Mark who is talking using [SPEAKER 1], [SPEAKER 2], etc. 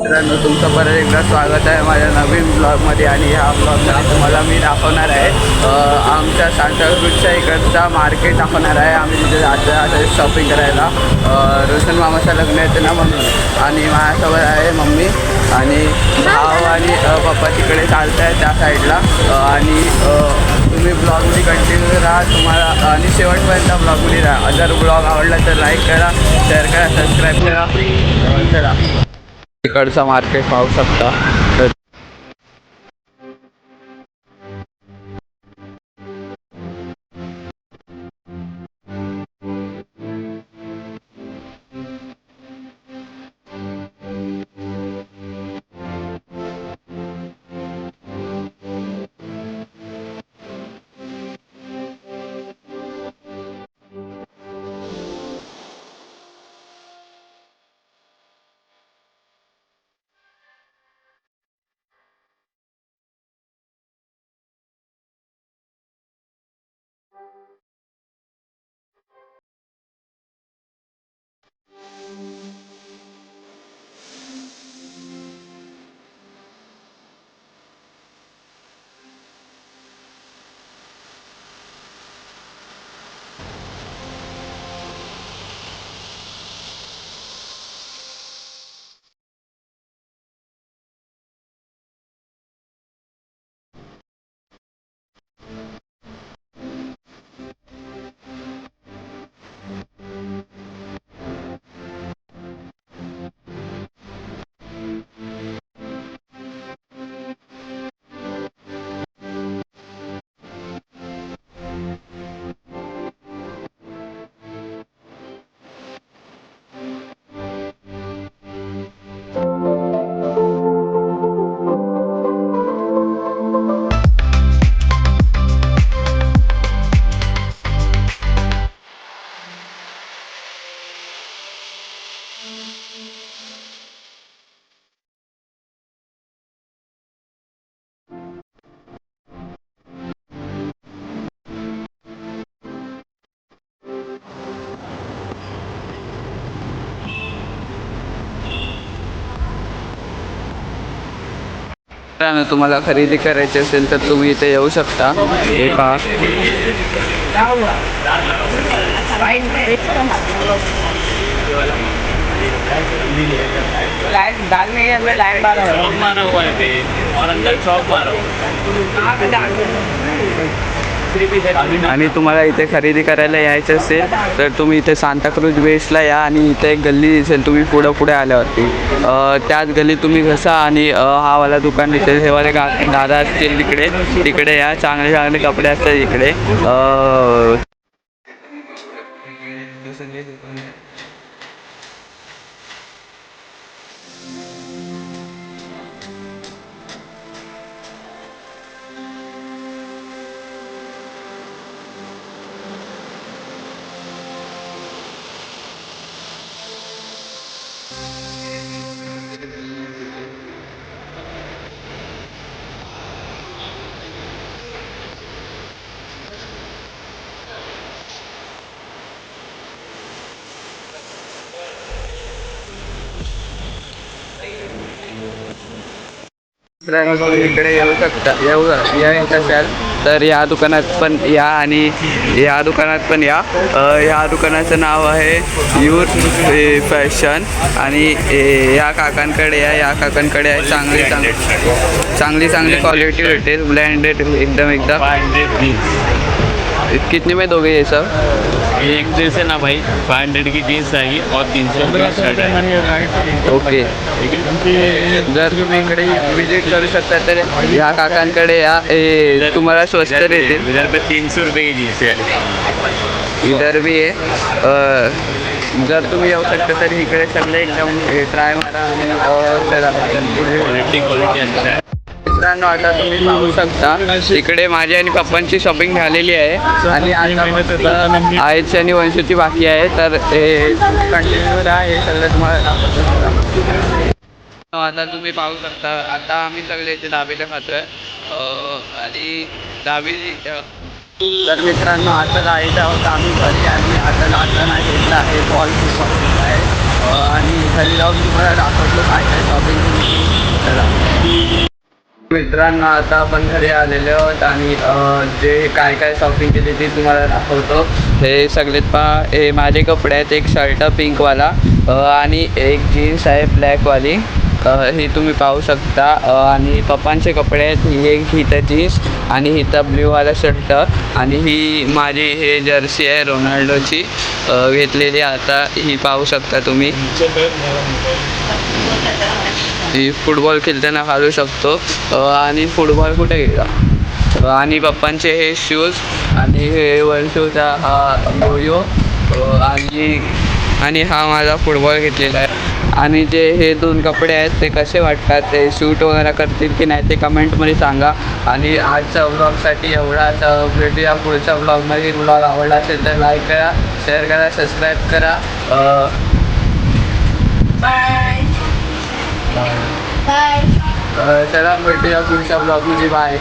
[SPEAKER 1] मित्रांनो तुमचं परत एकदा स्वागत आहे माझ्या नवीन ब्लॉगमध्ये आणि ह्या ब्लॉगमध्ये तुम्हाला मी दाखवणार आहे. आमच्या सांताक्रूजच्या इकडचा मार्केट दाखवणार आहे. आम्ही तिथे जातो आता शॉपिंग करायला. रोशन मामाचं लग्न येते ना म्हणून. आणि माझ्यासोबत आहे मम्मी आणि भाव आणि पप्पा तिकडे चालत आहे त्या साईडला आणि तुम्ही ब्लॉगमध्ये कंटिन्यू राहा. तुम्हाला आणि शेवटपर्यंत ब्लॉगमध्ये राहा. जर ब्लॉग आवडला तर लाईक करा शेअर करा सबस्क्राईब करा. चला तिकडचा मार्केट पाहू शकता. मित्रांनो तुम्हाला खरेदी करायची असेल तर तुम्ही इथे येऊ शकता. हे पहा.
[SPEAKER 2] लाइन
[SPEAKER 1] आणि तुम्हाला इथे खरेदी करायला यायचं असेल तर तुम्ही इथे सांताक्रूज वेस्टला या आणि इथे एक गल्ली दिसेल तुम्ही पुढं पुढे आल्यावरती. त्याच गल्लीत तुम्ही घसा आणि हा वाला दुकान दिसेल हे वाले गा दादा असतील तिकडे तिकडे या चांगले चांगले कपडे असतात इकडे. मित्रांनो, इकडे येऊ शकता. येऊ तर या दुकानात पण या आणि या दुकानात पण या. या दुकानाचं नाव आहे युथ फॅशन. आणि या काकांकडे या या काकांकडे आहे. चांगली चांगली चांगली चांगली क्वालिटी भेटेल. ब्लँडेड एकदम एकदम. कितने में दोगे ये सब?
[SPEAKER 3] एक ड्रेस है ना भाई फाइव हंड्रेड की जीन्स आएगी और तीन सौ की शर्ट आएगी
[SPEAKER 1] ओके जर इकडे विज़िट करू शकता तर या काकांकडे या ए, तुम्हाला स्वस्त देतील.
[SPEAKER 3] इधर पे तीन सौ रुपये की जीन्स है
[SPEAKER 1] इधर भी आहे जर तुम्ही येऊ शकता तर इकडे सगळे एकदम ट्राय मारा आणि चला. पुढे
[SPEAKER 3] क्वालिटी है।
[SPEAKER 1] मित्रांनो आता तुम्ही पाहू शकता इकडे माझी आणि पप्पांची शॉपिंग झालेली आहे. आणि आता फक्त आईची आणि वंशूची बाकी आहे. तर हे कंटिन्यू आहे सगळं तुम्हाला दाखवतो. हो, आता तुम्ही पाहू शकता आता आम्ही सगळे इथे दाबेला खातोय. आणि दाबी तर मित्रांनो आता जायचं होतं आम्ही घरी आणि आता जाताना घेतला आहे बॉल शॉपिंग आहे. आणि घरी जाऊन तुम्हाला दाखवतो काय काय शॉपिंग मित्रांनो आता आपण घरी आलेलो आहोत आणि जे काय काय शॉपिंग केली ती तुम्हाला दाखवतो. हे सगळेत पहा हे माझे कपडे आहेत एक शर्ट पिंकवाला आणि एक जीन्स आहे ब्लॅकवाली. हे तुम्ही पाहू शकता. आणि पप्पांचे कपडे आहेत ही एक हिथं जीन्स आणि हिथं ब्ल्यूवाला शर्ट. आणि ही माझी हे जर्सी आहे रोनाल्डोची. घेतलेली आता ही पाहू शकता तुम्ही. मी फुटबॉल खेळताना घालू शकतो. आणि फुटबॉल कुठे गेला आणि पप्पांचे हे शूज आणि हे वर्षोचा हा गोयो आणि आणि हा माझा फुटबॉल घेतलेला आहे. आणि जे हे दोन कपडे आहेत ते कसे वाटतात? ते शूट वगैरे करतील की नाही ते कमेंटमध्ये सांगा. आणि आजच्या व्लॉगसाठी एवढाच भेटूया. पुढच्या ब्लॉगमध्ये ब्लॉग आवडला असेल तर लाईक करा शेअर करा सबस्क्राईब करा.
[SPEAKER 4] बाय बाय
[SPEAKER 1] चला भेटूया पुढच्या ब्लॉगमध्ये बाय